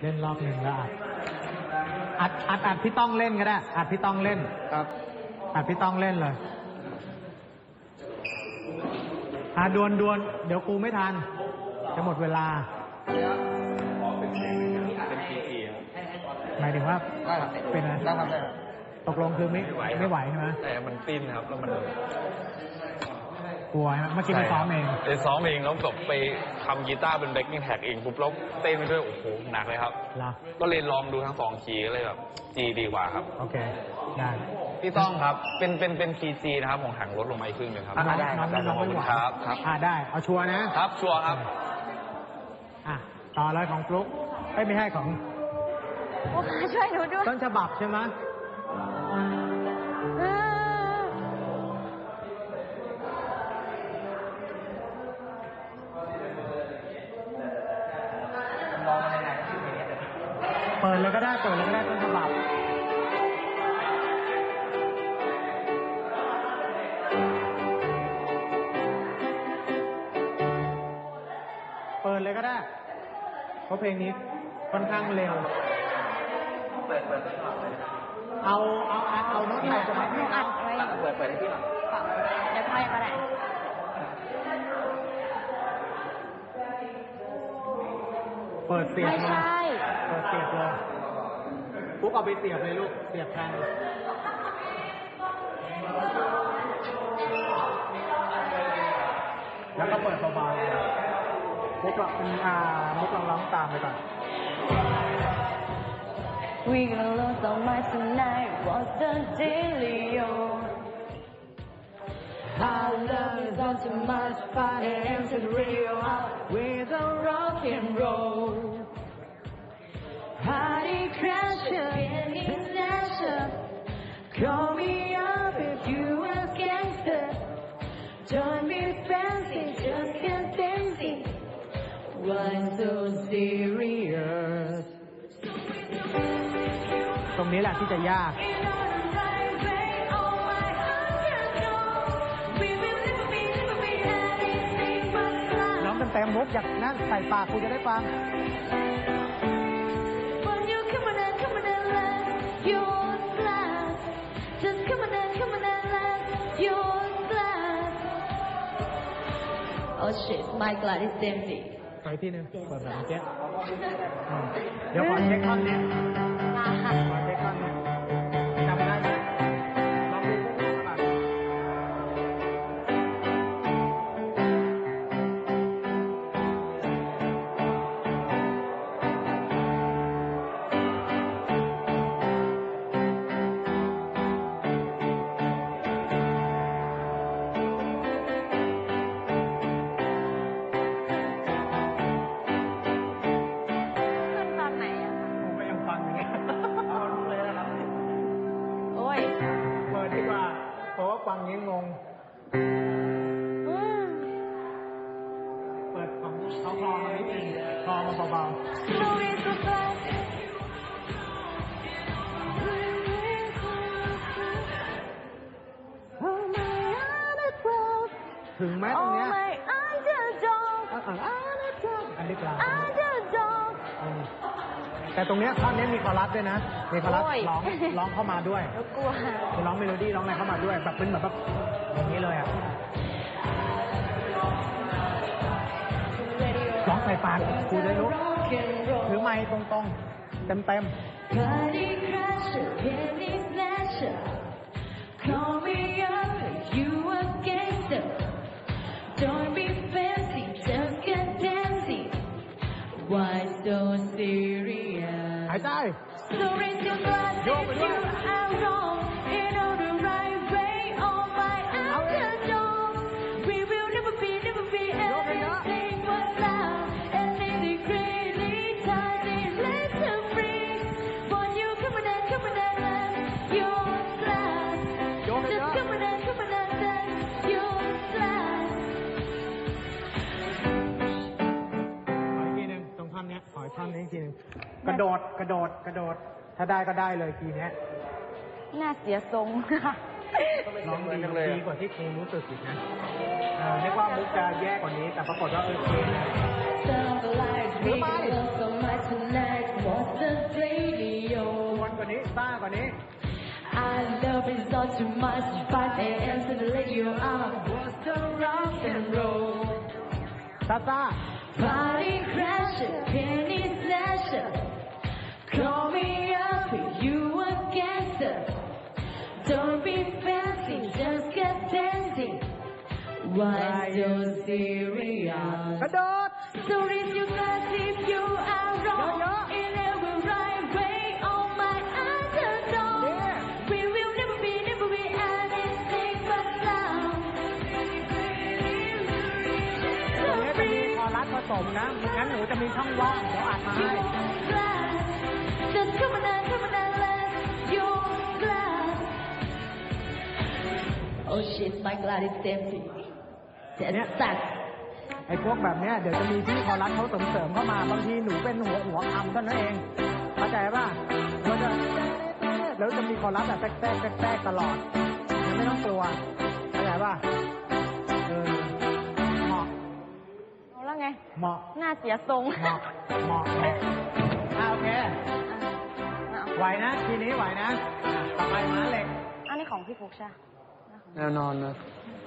เล่นรอบหนึ่งแล้วอัดอัดอัดอัดพี่ต้องเล่นก็ได้ อัดพี่ต้องเล่น ครับ อัดพี่ต้องเล่นเลยอะดวนดวนเดี๋ยวกูไม่ทัน จะหมดเวลาเป็นพีจีหมายถึงว่า ได้ครับเป็นอะไร ได้ครับได้ครับตกลงคือไม่ไม่ไหวใช่ไหมแต่มันปิ้นครับ แล้วมัน กลัวใช่ไหมเมื่อกี้ไปซ้อมเองไปซ้อมเองแล้วแบบไปทำกีตาร์เป็นแบ็กกิ้งแท็กเองปุ๊บแล้วเต้นไปด้วยโอ้โหหนักเลยครับ เหรอก็เลยลองดูทั้งสองคีย์ก็เลยแบบจีดีกว่าครับ โอเคได้ พี่ต้องครับ เป็นเป็นเป็นคีย์จีนะครับผมหังลดลงมาอีกครึ่งหนึ่งครับน้องได้คน้รัอบงน้องขอบไม่คุไหวณครับครับ อ่าได้ เอาชัวร์นะ ครับชัวร์ครับ อะต่อเลยของฟลุ๊กเอ้ยไม่ใช่ของโอ้ช่วยหนูด้วยต้นฉบับใช่ไหมเออ เปิดเลยก็ได้เปิดเลยก็ได้ต้นฉบับเปิดเลยก็ได้ เพราะเพลงนี้ค่อนข้างเร็วเอาเอาเอาเอาโน้ตหนจะมาหนูให้อัเขาดไว้อยเปิดเปิดให้พี่หน่อยฝั่งเดี๋ยวพ่อยก็ได้เปิดเสียบไม่ใช่ เปิดเสียบเลยปุ๊กเอาไปเสียบเลยลูก เสียบแทนแล้วก็เปิดเบาๆมุกลองอ่ามุกลองร้องตามไปก่อน We gonna lose all my tonight What's the dealio Our love is not too much fun And it's real With a rock and roll Party crasher Penny snatcher Call me up if you a gangster Join me fancy Just can't fancy Why so serious ตรงนี้แหละที่จะยาก น้องเต็มๆมุกอยากนั่นใส่ปากกูจะได้ฟัง Oh shit, my glad is empty. ไปที่หนึงเปิดแบบเมื่อกี้อืมเดี๋ยวขอเช็คท่อนนี้ขอเช็คท่อนนี้ ฟังนี้งงอืมเปิดของเขาคลอมานิดนึงคลอมาเบา Glory to God. Oh my underdog, ๆถึงไหมตรง oh เนี้ย my underdog, อะอะอะอันนี้กลาง underdog. อืม แต่ตรงเนี้ยท่อนนี้มีคอรัสด้วยนะ มีคอรัสโอ้ย ร้องร้องเข้ามาด้วยหนูกลัวคือร้องเมโลดี้ร้องอะไรเข้ามาด้วย แบบเป็นแบบแบบอย่างนี้เลยอะร้องใส่ปากกูได้รู้ Rock and roll. ถือไมค์ตรงๆ เต็ม Party crasher, penny ายใจ So raise your glass Yo, if but ระโดดกระโดดกระโดด ถ้าได้ก็ได้เลยทีเนี้ยน่าเสียทรงร้องดีดีกว่าที่ครูรู้สึกอีกนะเออนึกว่ามุกจะแย่กว่านี้ แต่ปรากฏว่าเออเคนะ Sound like Goodbye. we love so much right tonight was the radio. วนกว่านี้ซ่ากว่านี้ I love it so too much. 5 a.m. to the radio on was the rock and roll. ซ่าซ่า Party crasher, Why so serious? กระโดด So raise your glass if you are wrong. Yeah, In every right way, on my underdog. Yeah. We will never be, never be anything but love. ตรงนี้จะมีคอรัสผสมนะไม่งั้นหนูจะมีช่องว่าง เดี๋ยวอัดมาให้ Just come on and come on and let your glass. Oh shit, my glass is empty. Yeah. That's that. ไอ้พวกแบบเนี้ยเดี๋ยวจะมีที่คอรัสเขาเสริมเสริมๆเข้ามาบางทีหนูเป็นหัวหัวคำเท่านั้นเองเข้าใจป่ะเราจะแล้วจะมีคอรัสแบบแทรกแทรกแทรกแทรกตลอดยังไม่ต้องกลัวเข้าใจป่ะเออเหมาะเอาแล้วไงเหมาะหน้าเสียทรงเหมาะเหมาะเหมาะอ่าโอเคเอาไหวนะทีนี้ไหวนะอะต่อไปม้าเหล็กอันนี้ของพี่ฟุกใช่ปะแน่นอนนะ